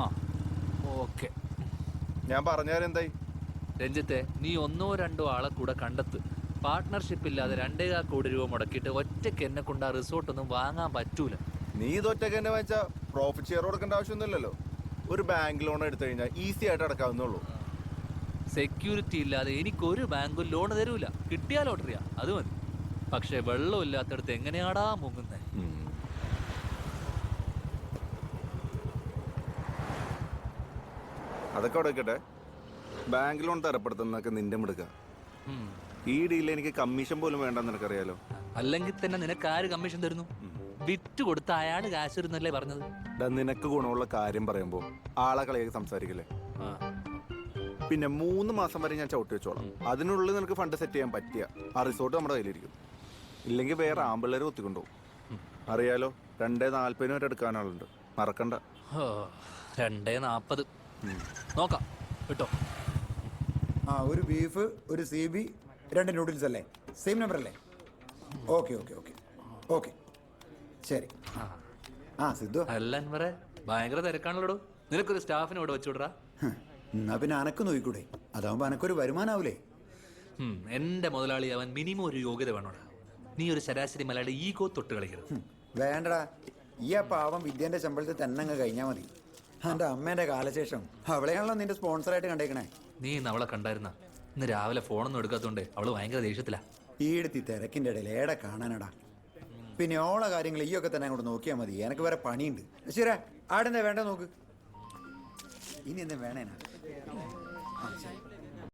ആ ഓക്കെ. ഞാൻ പറഞ്ഞാൽ എന്തായി രഞ്ജിത്തെ നീ ഒന്നോ രണ്ടോ ആളെ കൂടെ കണ്ടെത്ത്. പാർട്ട്ണർഷിപ്പ് ഇല്ലാതെ രണ്ടേകാ കോടി രൂപ മുടക്കിയിട്ട് ഒറ്റയ്ക്ക് എന്നെ കൊണ്ട് ആ റിസോർട്ടൊന്നും വാങ്ങാൻ പറ്റൂല. നീ ഇതൊറ്റക്ക് എന്നെ വെച്ചാ പ്രോഫിറ്റ് ഷെയർ കൊടുക്കേണ്ട ആവശ്യമൊന്നുമില്ലല്ലോ. ഒരു ബാങ്ക് ലോൺ എടുത്തു കഴിഞ്ഞാൽ ഈസി ആയിട്ട് അടക്കാവുന്നുള്ളൂ സെക്യൂരിറ്റി ഇല്ലാതെ എനിക്കൊരു ബാങ്കും ലോൺ തരൂല. കിട്ടിയാലോട്ടറിയാ അത് മതി. പക്ഷെ വെള്ളം ഇല്ലാത്തടത്ത് എങ്ങനെയാടാ മുങ്ങുന്നേ? അതൊക്കെ അവിടെ വെക്കട്ടെ. ബാങ്ക് ലോൺ തരപ്പെടുത്തുന്നൊക്കെ നിന്റെ മിടുക്ക. ഈ ഡീലിൽ എനിക്ക് കമ്മീഷൻ പോലും വേണ്ടെന്ന് നിനക്കറിയാലോ? അല്ലെങ്കിൽ തന്നെ നിനക്ക് ആര് കമ്മീഷൻ തരുന്നു? വിറ്റ് കൊടുത്ത അയാൾ കാശ് തരുന്നല്ലേ പറഞ്ഞത്? ഡാ, നിനക്ക് ഗുണമുള്ള കാര്യം പറയുമ്പോ ആളെ കളിയൊക്കെ സംസാരിക്കില്ലേ? പിന്നെ മൂന്ന് മാസം വരെ ഞാൻ ചവിട്ടി വെച്ചോളാം. അതിനുള്ളിൽ നിനക്ക് ഫണ്ട് സെറ്റ് ചെയ്യാൻ പറ്റിയ ആ റിസോർട്ട് നമ്മുടെ കയ്യിലിരിക്കും. ഇല്ലെങ്കിൽ വേറെ ആമ്പിള്ളേരെ ഒത്തിക്കൊണ്ടുപോകും അറിയാലോ രണ്ടേ നാല്പതിന് വരെ എടുക്കാനാളുണ്ട്. മറക്കണ്ട. രണ്ടേ നാപ്പത്. നോക്കാം. കിട്ടോ. ആ ഒരു ബീഫ് ഒരു സി ബി രണ്ട് നൂഡിൽസ് അല്ലേ? സെയിം നമ്പർ അല്ലേ? ഓക്കെ ഓക്കെ ഓക്കെ ഓക്കെ ശരി. ആ സിദ്ധു. അല്ല അൻവറെ ഭയങ്കര തിരക്കാണല്ലോ നിനക്കൊരു സ്റ്റാഫിനെ ഇവിടെ വെച്ചുവിടറാ? എന്നാ പിന്നെ അനക്ക് നോക്കിക്കൂടെ? അതാവുമ്പോ അനക്കൊരു വരുമാനാവൂലേ? എന്റെ മുതലാളി അവൻ മിനിമം ഒരു യോഗ്യത വേണോടാ. നീ ഒരു ശരാശരി മലയാളി ഈഗോ തൊട്ട് കളിക്കരുത്. വേണ്ടടാ. ഈ ആ പാവം വിദ്യന്റെ ശമ്പളത്തിൽ തന്നെ അങ്ങ് കഴിഞ്ഞാൽ മതി. എന്റെ അമ്മേന്റെ കാലശേഷം? അവളെയാണല്ലോ നിന്റെ സ്പോൺസറായിട്ട് കണ്ടേക്കണേ. നീ ഇന്ന് അവളെ കണ്ടായിരുന്ന? ഇന്ന് രാവിലെ ഫോണൊന്നും എടുക്കാത്തോണ്ട് അവൾ ഭയങ്കര ദേഷ്യത്തിലാ. ഈടുത്തി തിരക്കിന്റെ ഇടയിൽ ഏടെ കാണാനടാ? പിന്നെ ഓളെ കാര്യങ്ങൾ ഈ ഒക്കെ തന്നെ അങ്ങോട്ട് നോക്കിയാൽ മതി. എനിക്ക് വേറെ പണിയുണ്ട്. ശരി ആടെന്താ വേണ്ട നോക്ക്. ഇനി എന്താ വേണേനാ. ആ ശരി.